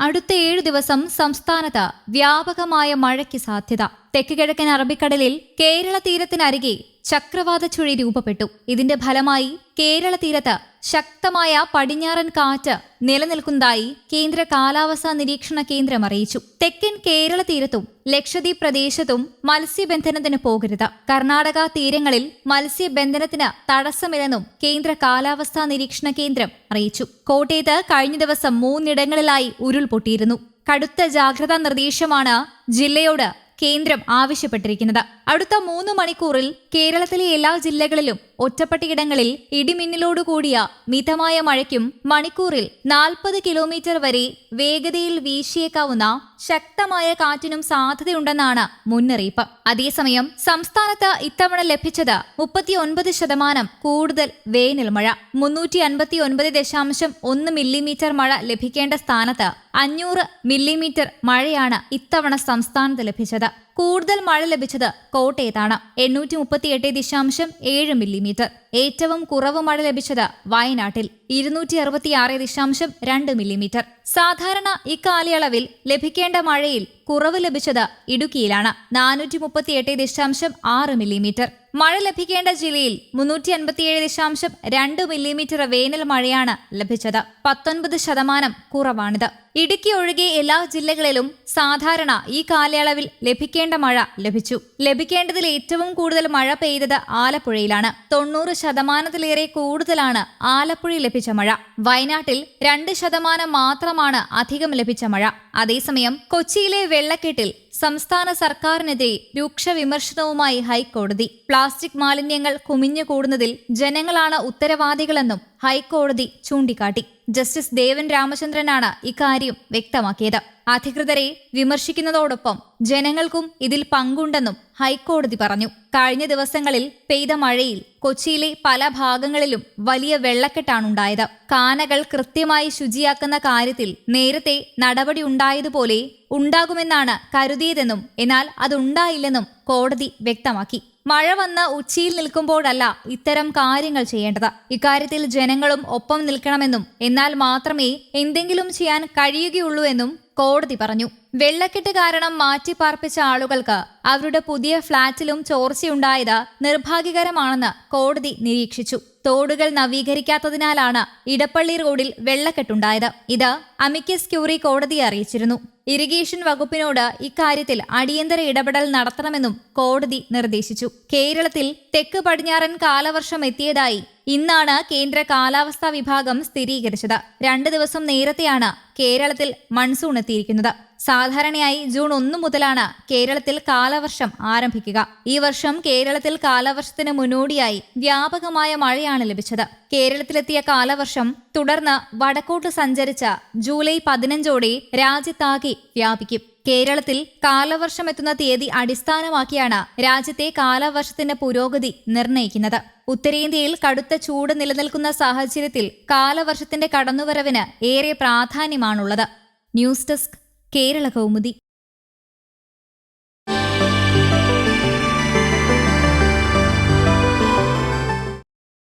അടുത്ത ഏഴു ദിവസം സംസ്ഥാനത്ത് വ്യാപകമായ മഴയ്ക്ക് സാധ്യത. തെക്ക് കിഴക്കൻ അറബിക്കടലിൽ കേരള തീരത്തിനരികെ ചക്രവാത ചുഴി രൂപപ്പെട്ടു. ഇതിന്റെ ഫലമായി കേരള തീരത്ത് ശക്തമായ പടിഞ്ഞാറൻ കാറ്റ് നിലനിൽക്കുന്നതായി കേന്ദ്ര കാലാവസ്ഥാ നിരീക്ഷണ കേന്ദ്രം അറിയിച്ചു. തെക്കൻ കേരള തീരത്തും ലക്ഷദ്വീപ് പ്രദേശത്തും മത്സ്യബന്ധനത്തിന് പോകരുത്. കർണാടക തീരങ്ങളിൽ മത്സ്യബന്ധനത്തിന് തടസ്സമില്ലെന്നും കേന്ദ്ര കാലാവസ്ഥാ നിരീക്ഷണ കേന്ദ്രം അറിയിച്ചു. കോട്ടയത്ത് കഴിഞ്ഞ ദിവസം മൂന്നിടങ്ങളിലായി ഉരുൾപൊട്ടിയിരുന്നു. കടുത്ത ജാഗ്രതാ നിർദ്ദേശമാണ് ജില്ലയോട് കേന്ദ്രം ആവശ്യപ്പെട്ടിരിക്കുന്നത്. അടുത്ത മൂന്ന് മണിക്കൂറിൽ കേരളത്തിലെ എല്ലാ ജില്ലകളിലും ഒറ്റപ്പെട്ടയിടങ്ങളിൽ ഇടിമിന്നലോട് കൂടിയ മിതമായ മഴയ്ക്കും മണിക്കൂറിൽ നാൽപ്പത് കിലോമീറ്റർ വരെ വേഗതയിൽ വീശിയേക്കാവുന്ന ശക്തമായ കാറ്റിനും സാധ്യതയുണ്ടെന്നാണ് മുന്നറിയിപ്പ്. അതേസമയം സംസ്ഥാനത്ത് ഇത്തവണ ലഭിച്ചത് മുപ്പത്തിയൊൻപത് ശതമാനം കൂടുതൽ വേനൽ മഴ മുന്നൂറ്റി അൻപത്തി ഒൻപത് ദശാംശം ഒന്ന് മില്ലിമീറ്റർ മഴ ലഭിക്കേണ്ട സ്ഥാനത്ത് അഞ്ഞൂറ് മില്ലിമീറ്റർ മഴയാണ് ഇത്തവണ സംസ്ഥാനത്ത് ലഭിച്ചത്. കൂടുതൽ മഴ ലഭിച്ചത് കോട്ടയത്താണ്. എണ്ണൂറ്റി മുപ്പത്തിയെട്ട് ദശാംശം ഏഴ് മില്ലിമീറ്റർ. ഏറ്റവും കുറവ് മഴ ലഭിച്ചത് വയനാട്ടിൽ. ഇരുന്നൂറ്റി അറുപത്തിയാറ് ദശാംശം രണ്ട് മില്ലിമീറ്റർ. സാധാരണ ഇക്കാലയളവിൽ ലഭിക്കേണ്ട മഴയിൽ കുറവ് ലഭിച്ചത് ഇടുക്കിയിലാണ്. നാനൂറ്റി മുപ്പത്തിയെട്ട് ദശാംശം ആറ് മില്ലിമീറ്റർ. മഴ ലഭിക്കേണ്ട ജില്ലയിൽ മുന്നൂറ്റി അൻപത്തിയേഴ് ദശാംശം രണ്ട് മില്ലിമീറ്റർ വേനൽ മഴയാണ് ലഭിച്ചത്. പത്തൊൻപത് ശതമാനം കുറവാണിത്. ഇടുക്കി ഒഴികെ എല്ലാ ജില്ലകളിലും സാധാരണ ഈ കാലയളവിൽ ലഭിക്കേണ്ട മഴ ലഭിച്ചു. ലഭിക്കേണ്ടതിൽ ഏറ്റവും കൂടുതൽ മഴ പെയ്തത് ആലപ്പുഴയിലാണ്. തൊണ്ണൂറ് ശതമാനത്തിലേറെ കൂടുതലാണ് ആലപ്പുഴയിൽ ലഭിച്ച മഴ. വയനാട്ടിൽ രണ്ട് ശതമാനം മാത്രമാണ് അധികം ലഭിച്ച മഴ. അതേസമയം കൊച്ചിയിലെ വെള്ളക്കെട്ടിൽ സംസ്ഥാന സർക്കാരിനെതിരെ രൂക്ഷ വിമർശനവുമായി ഹൈക്കോടതി. പ്ലാസ്റ്റിക് മാലിന്യങ്ങൾ കുമിഞ്ഞുകൂടുന്നതിൽ ജനങ്ങളാണ് ഉത്തരവാദികളെന്നും ഹൈക്കോടതി ചൂണ്ടിക്കാട്ടി. ജസ്റ്റിസ് ദേവൻ രാമചന്ദ്രനാണ് ഇക്കാര്യം വ്യക്തമാക്കിയത്. അധികൃതരെ വിമർശിക്കുന്നതോടൊപ്പം ജനങ്ങൾക്കും ഇതിൽ പങ്കുണ്ടെന്നും ഹൈക്കോടതി പറഞ്ഞു. കഴിഞ്ഞ ദിവസങ്ങളിൽ പെയ്ത മഴയിൽ കൊച്ചിയിലെ പല ഭാഗങ്ങളിലും വലിയ വെള്ളക്കെട്ടാണുണ്ടായത്. കാനകൾ കൃത്യമായി ശുചിയാക്കുന്ന കാര്യത്തിൽ നേരത്തെ നടപടി ഉണ്ടായതുപോലെ ഉണ്ടാകുമെന്നാണ് കരുതിയതെന്നും എന്നാൽ അതുണ്ടായില്ലെന്നും കോടതി വ്യക്തമാക്കി. മഴ വന്ന് ഉച്ചിയിൽ നിൽക്കുമ്പോഴല്ല ഇത്തരം കാര്യങ്ങൾ ചെയ്യേണ്ടത്. ഇക്കാര്യത്തിൽ ജനങ്ങളും ഒപ്പം നിൽക്കണമെന്നും എന്നാൽ മാത്രമേ എന്തെങ്കിലും ചെയ്യാൻ കഴിയുകയുള്ളൂ എന്നും കോടതി പറഞ്ഞു. വെള്ളക്കെട്ട് കാരണം മാറ്റിപ്പാർപ്പിച്ച ആളുകൾക്ക് അവരുടെ പുതിയ ഫ്ളാറ്റിലും ചോർച്ചയുണ്ടായത് നിർഭാഗ്യകരമാണെന്ന് കോടതി നിരീക്ഷിച്ചു. തോടുകൾ നവീകരിക്കാത്തതിനാലാണ് ഇടപ്പള്ളി റോഡിൽ വെള്ളക്കെട്ടുണ്ടായത്. ഇത് അമിക്കസ് ക്യൂറി കോടതിയെ അറിയിച്ചിരുന്നു. ഇറിഗേഷൻ വകുപ്പിനോട് ഇക്കാര്യത്തിൽ അടിയന്തര ഇടപെടൽ നടത്തണമെന്നും കോടതി നിർദ്ദേശിച്ചു. കേരളത്തിൽ തെക്ക് പടിഞ്ഞാറൻ കാലവർഷം എത്തിയതായി ഇന്നാണ് കേന്ദ്ര കാലാവസ്ഥാ വിഭാഗം സ്ഥിരീകരിച്ചത്. രണ്ടു ദിവസം നേരത്തെയാണ് കേരളത്തിൽ മൺസൂൺ എത്തിയിരിക്കുന്നത്. സാധാരണയായി ജൂൺ ഒന്ന് മുതലാണ് കേരളത്തിൽ കാലവർഷം ആരംഭിക്കുക. ഈ വർഷം കേരളത്തിൽ കാലവർഷത്തിന് മുന്നോടിയായി വ്യാപകമായ മഴയാണ് ലഭിച്ചത്. കേരളത്തിലെത്തിയ കാലവർഷം തുടർന്ന് വടക്കോട്ട് സഞ്ചരിച്ച ജൂലൈ പതിനഞ്ചോടെ രാജ്യത്താകെ വ്യാപിക്കും. കേരളത്തിൽ കാലവർഷം എത്തുന്ന തീയതി അടിസ്ഥാനമാക്കിയാണ് രാജ്യത്തെ കാലവർഷത്തിന്റെ പുരോഗതി നിർണയിക്കുന്നത്. ഉത്തരേന്ത്യയിൽ കടുത്ത ചൂട് നിലനിൽക്കുന്ന സാഹചര്യത്തിൽ കാലവർഷത്തിന്റെ കടന്നുവരവിന് ഏറെ പ്രാധാന്യമാണുള്ളത്. News desk Kerala Kaumudi